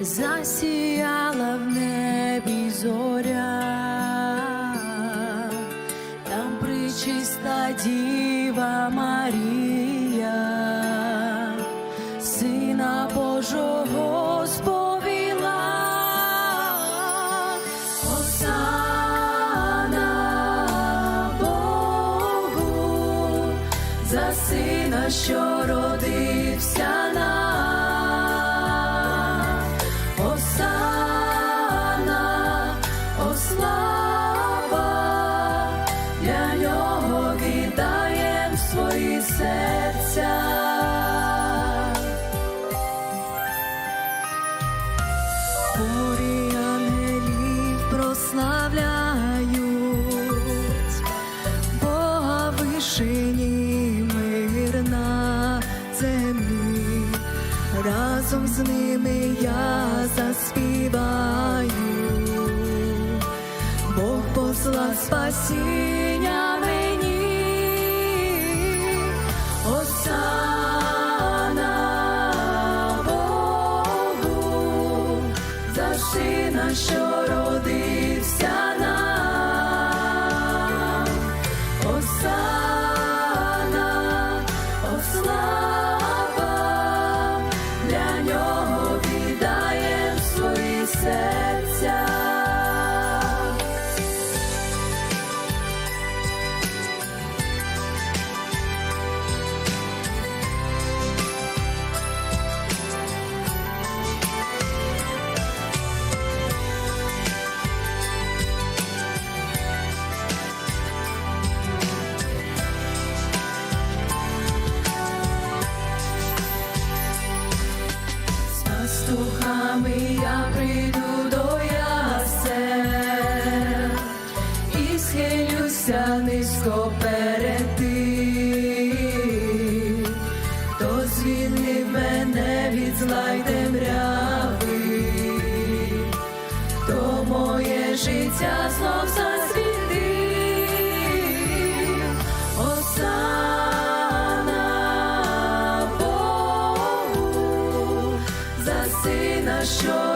засіяла в небі зоря, там причиста Діва Марія, Сина Божого. Осана Богу за сина, що родився нам. Свої серця. Хорі ангелів прославляють землі, разом з ними я заспіваю, Бог послав спасіння сина, що родився нам. Пастухами я прийду до ясен і схилюся низько перед хто звільнив мене від зла й хто моє життя знов засвітив. Сина,